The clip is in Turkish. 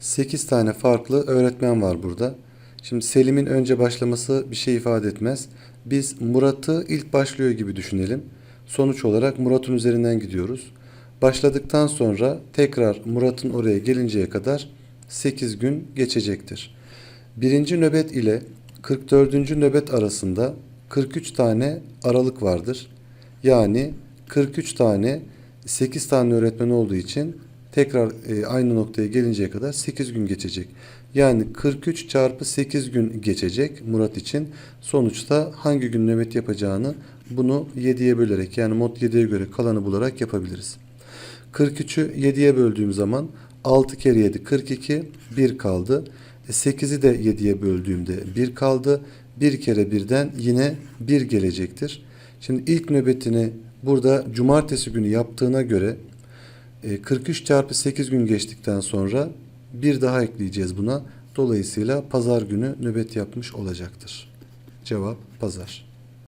8 tane farklı öğretmen var burada. Şimdi Selim'in önce başlaması bir şey ifade etmez. Biz Murat'ı ilk başlıyor gibi düşünelim. Sonuç olarak Murat'ın üzerinden gidiyoruz. Başladıktan sonra tekrar Murat'ın oraya gelinceye kadar 8 gün geçecektir. Birinci nöbet ile 44. nöbet arasında 43 tane aralık vardır. Yani 43 tane 8 tane öğretmen olduğu için tekrar e, aynı noktaya gelinceye kadar 8 gün geçecek. Yani 43 çarpı 8 gün geçecek Murat için. Sonuçta hangi gün nöbet yapacağını bunu 7'ye bölerek yani mod 7'ye göre kalanı bularak yapabiliriz. 43'ü 7'ye böldüğüm zaman 6 kere 7 42 1 kaldı. E, 8'i de 7'ye böldüğümde 1 kaldı. 1 kere 1'den yine 1 gelecektir. Şimdi ilk nöbetini burada cumartesi günü yaptığına göre e, 43 çarpı 8 gün geçtikten sonra bir daha ekleyeceğiz buna. Dolayısıyla pazar günü nöbet yapmış olacaktır. Cevap pazar.